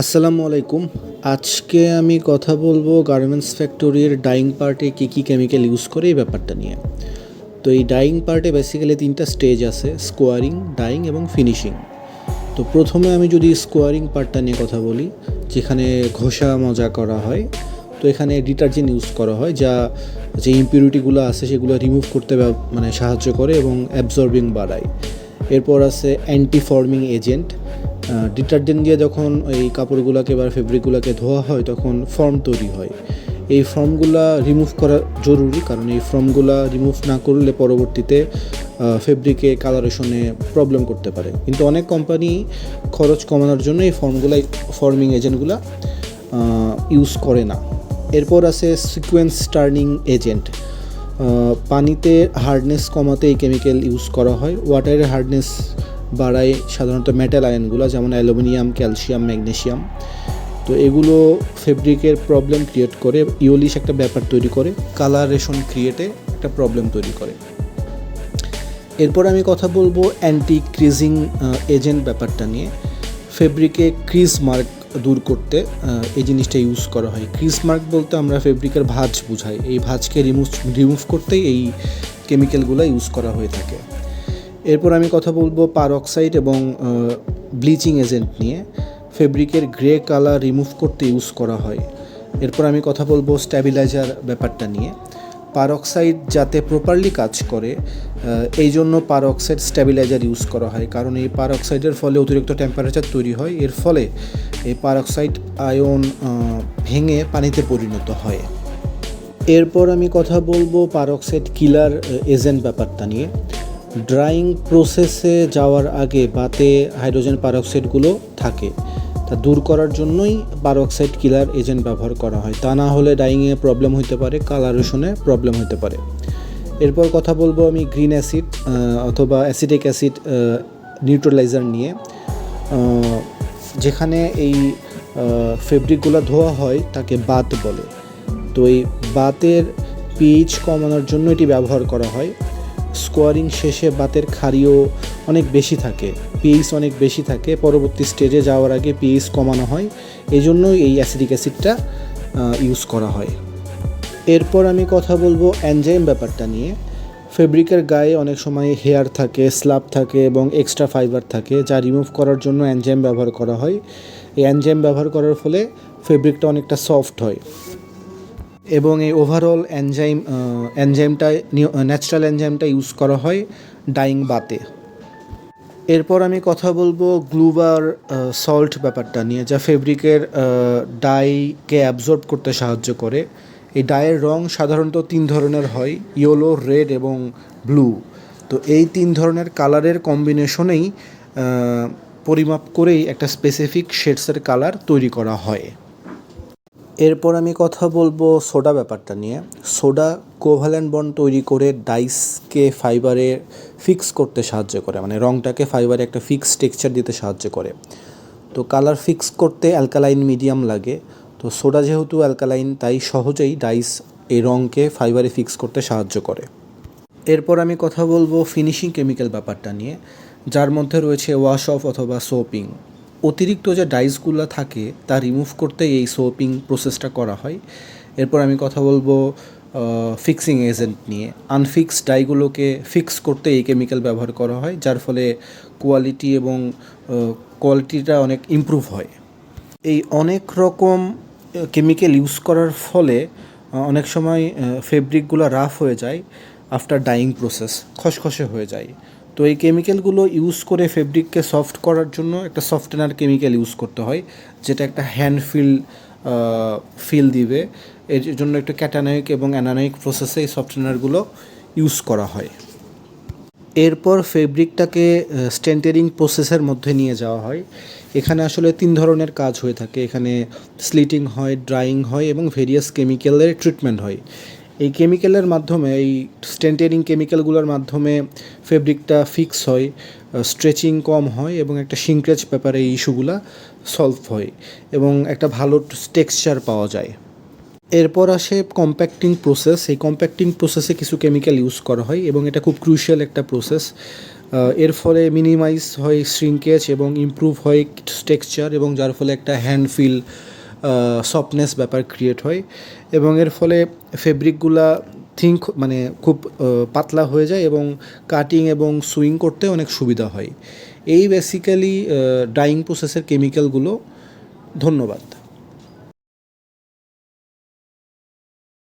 আসসালামু আলাইকুম। আজকে আমি কথা বলব গার্মেন্টস ফ্যাক্টরির ডাইং পার্টে কী কী কেমিক্যাল ইউজ করে এই ব্যাপারটা নিয়ে। তো এই ডাইং পার্টে বেসিক্যালি তিনটা স্টেজ আছে স্কোয়ারিং ডাইং এবং ফিনিশিং তো প্রথমে আমি যদি স্কোয়ারিং পার্টটা নিয়ে কথা বলি, যেখানে ঘষা মজা করা হয়, তো এখানে ডিটারজেন্ট ইউজ করা হয়, যা যে ইম্পিউরিটিগুলো আছে সেগুলো রিমুভ করতে মানে সাহায্য করে এবং অ্যাবজর্বিং বাড়ায়। এরপর আছে অ্যান্টি ফর্মিং এজেন্ট ডিটারজেন্ট দিয়ে যখন এই কাপড়গুলোকে বা ফেব্রিকগুলোকে ধোয়া হয়, তখন ফর্ম তৈরি হয়। এই ফর্মগুলা রিমুভ করা জরুরি, কারণ এই ফর্মগুলা রিমুভ না করলে পরবর্তীতে ফেব্রিকে কালারেশনে প্রবলেম করতে পারে। কিন্তু অনেক কোম্পানি খরচ কমানোর জন্য এই ফর্মগুলা ফর্মিং এজেন্টগুলা ইউজ করে না। এরপর আছে সিকোয়েন্স টার্নিং এজেন্ট পানিতে হার্ডনেস কমাতে এই কেমিক্যাল ইউজ করা হয়। ওয়াটারের হার্ডনেস বাড়ায় সাধারণত মেটাল আয়নগুলো যেমন অ্যালুমিনিয়াম, ক্যালসিয়াম ম্যাগনেশিয়াম তো এগুলো ফেব্রিকের প্রবলেম ক্রিয়েট করে ইওলিশ একটা ব্যাপার তৈরি করে কালারেশন ক্রিয়েটে একটা প্রবলেম তৈরি করে। এরপর আমি কথা বলব অ্যান্টি ক্রিজিং এজেন্ট ব্যাপারটা নিয়ে। ফেব্রিকে ক্রিজ মার্ক দূর করতে এই জিনিসটা ইউজ করা হয়। ক্রিজ মার্ক বলতে আমরা ফেব্রিকের ভাঁজ বুঝাই। এই ভাঁজকে রিমুভ রিমুভ করতেই এই কেমিক্যালগুলো ইউজ করা হয়ে থাকে। এরপর আমি কথা বলব পারঅক্সাইড এবং ব্লিচিং এজেন্ট নিয়ে। ফেব্রিকের গ্রে কালার রিমুভ করতে ইউজ করা হয়। এরপর আমি কথা বলব স্ট্যাবিলাইজার ব্যাপারটা নিয়ে। পারঅক্সাইড যাতে প্রপারলি কাজ করে এই জন্য পারঅক্সাইড স্ট্যাবিলাইজার ইউজ করা হয়। কারণ এই পারঅক্সাইডের ফলে অতিরিক্ত টেম্পারেচার তৈরি হয়। এর ফলে এই পারঅক্সাইড আয়ন ভেঙে পানিতে পরিণত হয়। এরপর আমি কথা বলব পারক্সাইড কিলার এজেন্ট ব্যাপারটা নিয়ে। ড্রাইং প্রসেসে যাওয়ার আগে বাতে হাইড্রোজেন পারঅক্সাইডগুলো থাকে। তা দূর করার জন্যই পারঅক্সাইড কিলার এজেন্ট ব্যবহার করা হয়। তা না হলে ডাইংয়ে প্রবলেম হতে পারে কালারেশনে প্রবলেম হতে পারে। এরপর কথা বলব আমি গ্রিন অ্যাসিড অথবা অ্যাসিডিক অ্যাসিড নিউট্রালাইজার নিয়ে। যেখানে এই ফেব্রিকগুলো ধোয়া হয়, তাকে বাত বলে। তো এই বাতের পিচ কমানোর জন্য এটি ব্যবহার করা হয়। স্কোয়ারিং শেষে বাতের ক্ষারীয় অনেক বেশি থাকে পিএইচ অনেক বেশি থাকে, পরবর্তী স্টেজে যাওয়ার আগে পিএইচ কমানো হয় এই জন্য এই অ্যাসিডিক অ্যাসিডটা ইউজ করা হয়। এরপর আমি কথা বলব অ্যানজাইম ব্যাপারটা নিয়ে। ফেব্রিকের গায়ে অনেক সময় হেয়ার থাকে স্ল্যাব থাকে এবং এক্সট্রা ফাইবার থাকে, যা রিমুভ করার জন্য অ্যানজাইম ব্যবহার করা হয়। এই অ্যানজাইম ব্যবহার করার ফলে ফেব্রিকটা অনেকটা সফট হয়। এবং এই ওভারঅল এনজাইম এনজাইমটা ন্যাচারাল এনজাইমটা ইউজ করা হয় ডাইং বাতে। এরপর আমি কথা বলব গ্লুবার সল্ট ব্যাপারটা নিয়ে, যা ফেব্রিকের ডাইকে অ্যাবজর্ব করতে সাহায্য করে। এই ডায়ের রং সাধারণত তিন ধরনের হয় ইয়েলো রেড এবং ব্লু তো এই তিন ধরনের কালারের কম্বিনেশনেই পরিমাপ করেই একটা স্পেসিফিক শেডসের কালার তৈরি করা হয়। এরপর আমি কথা বলব সোডা ব্যাপারটা নিয়ে। সোডা কোভালেন্ট বন্ড তৈরি করে ডাইসকে ফাইবারে ফিক্স করতে সাহায্য করে মানে রংটাকে ফাইবারে একটা ফিক্স টেক্সচার দিতে সাহায্য করে। তো কালার ফিক্স করতে অ্যালকালাইন মিডিয়াম লাগে। তো সোডা যেহেতু অ্যালকালাইন, তাই সহজেই ডাইস এই রংকে ফাইবারে ফিক্স করতে সাহায্য করে। এরপর আমি কথা বলব ফিনিশিং কেমিক্যাল ব্যাপারটা নিয়ে, যার মধ্যে রয়েছে ওয়াশ অফ অথবা সোপিং। অতিরিক্ত যে ডাইসগুলো থাকে, তা রিমুভ করতে এই সোপিং প্রসেসটা করা হয়। এরপর আমি কথা বলব ফিক্সিং এজেন্ট নিয়ে। আনফিক্স ডাইগুলোকে ফিক্স করতে এই কেমিক্যাল ব্যবহার করা হয়, যার ফলে কোয়ালিটি এবং কোয়ালিটিটা অনেক ইমপ্রুভ হয়। এই অনেক রকম কেমিক্যাল ইউজ করার ফলে অনেক সময় ফেব্রিকগুলো রাফ হয়ে যায়। আফটার ডাইং প্রসেস খসখসে হয়ে যায়। তো এই কেমিক্যালগুলো ইউজ করে ফেব্রিককে সফট করার জন্য একটা সফটওয়্যার কেমিক্যাল ইউজ করতে হয়, যেটা একটা হ্যান্ড ফিল ফিল দিবে। এর জন্য একটু ক্যাটানাইক এবং অ্যানানাইক প্রসেসে এই সফটওয়্যারগুলো ইউজ করা হয়। এরপর ফেব্রিকটাকে স্টেন্টারিং প্রসেসের মধ্যে নিয়ে যাওয়া হয়। এখানে আসলে তিন ধরনের কাজ হয়ে থাকে। এখানে স্লিটিং হয় ড্রাইং হয় এবং ভেরিয়াস কেমিক্যালের ট্রিটমেন্ট হয়। এই কেমিক্যালের মাধ্যমে, এই স্টেন্টারিং কেমিক্যালগুলোর মাধ্যমে ফেব্রিকটা ফিক্স হয় স্ট্রেচিং কম হয় এবং একটা সিঙ্ক্রেজ ব্যাপারে এই ইস্যুগুলা সলভ হয় এবং একটা ভালো টেক্সচার পাওয়া যায়। এরপর আসে কম্প্যাক্টিং প্রসেস এই কম্প্যাক্টিং প্রসেসে কিছু কেমিক্যাল ইউজ করা হয় এবং এটা খুব ক্রুশিয়াল একটা প্রসেস এর ফলে মিনিমাইজ হয় শ্রিঙ্কেজ এবং ইমপ্রুভ হয় টেক্সচার এবং যার ফলে একটা হ্যান্ড ফিল সফটনেস ব্যাপার ক্রিয়েট হয় এবং এর ফলে ফেব্রিকগুলা থিঙ্ক মানে খুব পাতলা হয়ে যায় এবং কাটিং এবং সুইং করতে অনেক সুবিধা হয়। এই বেসিক্যালি ড্রাইং প্রসেসের কেমিক্যালগুলো ধন্যবাদ।